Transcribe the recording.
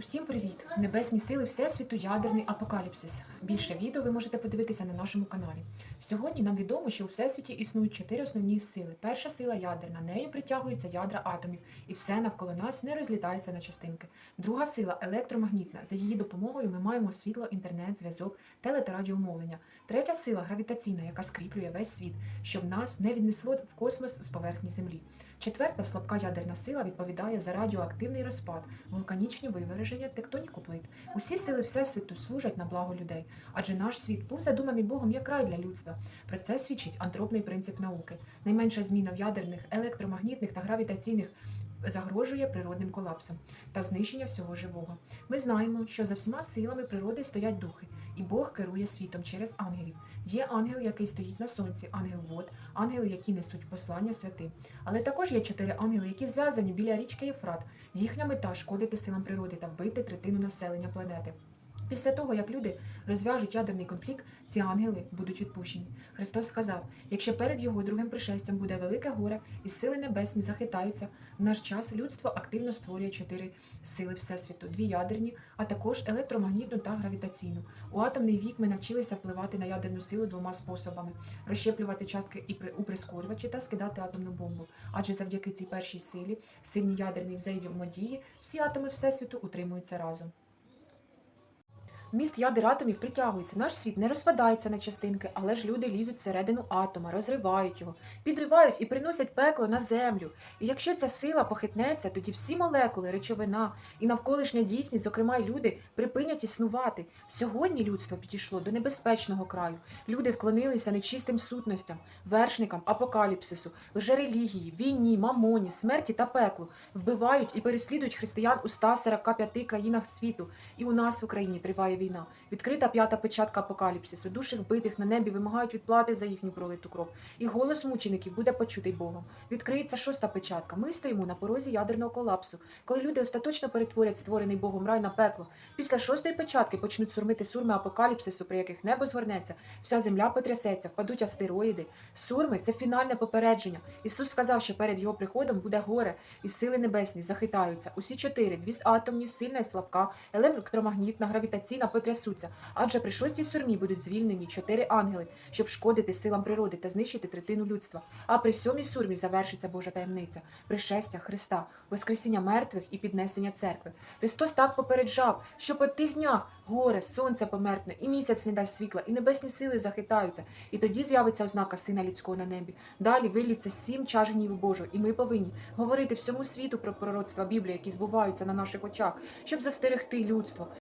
Усім привіт! Небесні сили Всесвіту, ядерний апокаліпсис. Більше відео ви можете подивитися на нашому каналі. Сьогодні нам відомо, що у всесвіті існують чотири основні сили. Перша сила ядерна, нею притягуються ядра атомів, і все навколо нас не розлітається на частинки. Друга сила електромагнітна. За її допомогою ми маємо світло, інтернет, зв'язок, теле та радіомовлення. Третя сила гравітаційна, яка скріплює весь світ, щоб нас не віднесло в космос з поверхні Землі. Четверта слабка ядерна сила відповідає за радіоактивний розпад, вулканічні виверження, тектоніку плит. Усі сили Всесвіту служать на благо людей, адже наш світ був задуманий Богом як рай для людства. Про це свідчить антропний принцип науки. Найменша зміна в ядерних, електромагнітних та гравітаційних загрожує природним колапсом та знищення всього живого. Ми знаємо, що за всіма силами природи стоять духи, і Бог керує світом через ангелів. Є ангел, який стоїть на сонці, ангел вод, ангели, які несуть послання святим. Але також є чотири ангели, які зв'язані біля річки Єфрат. Їхня мета шкодити силам природи та вбити третину населення планети. Після того, як люди розв'яжуть ядерний конфлікт, ці ангели будуть відпущені. Христос сказав: якщо перед його другим пришестям буде велике горе і сили небесні захитаються, в наш час людство активно створює чотири сили Всесвіту: дві ядерні, а також електромагнітну та гравітаційну. У атомний вік ми навчилися впливати на ядерну силу двома способами: розщеплювати частки і у прискорювачі та скидати атомну бомбу. Адже завдяки цій першій силі, сильній ядерній взаємодії, всі атоми Всесвіту утримуються разом. Міст ядер атомів притягується. Наш світ не розпадається на частинки, але ж люди лізуть всередину атома, розривають його, підривають і приносять пекло на землю. І якщо ця сила похитнеться, тоді всі молекули, речовина і навколишня дійсність, зокрема й люди, припинять існувати. Сьогодні людство підійшло до небезпечного краю. Люди вклонилися нечистим сутностям, вершникам апокаліпсису, лжерелігії, війні, мамоні, смерті та пеклу, вбивають і переслідують християн у 145 країнах світу. І у нас в Україні триває війна. Відкрита п'ята печатка апокаліпсису. Душі вбитих на небі вимагають відплати за їхню пролиту кров. І голос мучеників буде почутий Богом. Відкриється шоста печатка. Ми стоїмо на порозі ядерного колапсу, коли люди остаточно перетворять створений Богом рай на пекло. Після шостої печатки почнуть сурмити сурми апокаліпсису, при яких небо згорнеться, вся земля потрясеться, впадуть астероїди. Сурми це фінальне попередження. Ісус сказав, що перед його приходом буде горе, і сили небесні захитаються. Усі чотири дві атомні, сильна і слабка, електромагнітна, гравітаційна потрясуться. Адже при шостій сурмі будуть звільнені чотири ангели, щоб шкодити силам природи та знищити третину людства. А при сьомій сурмі завершиться Божа таємниця, пришестя Христа, воскресіння мертвих і піднесення церкви. Христос так попереджав, що по тих днях горе, сонце померкне, і місяць не дасть світла, і небесні сили захитаються. І тоді з'явиться ознака сина людського на небі. Далі вилються сім чаженів Божого, і ми повинні говорити всьому світу про пророцтва Біблії, які збуваються на наших очах, щоб застерегти людство.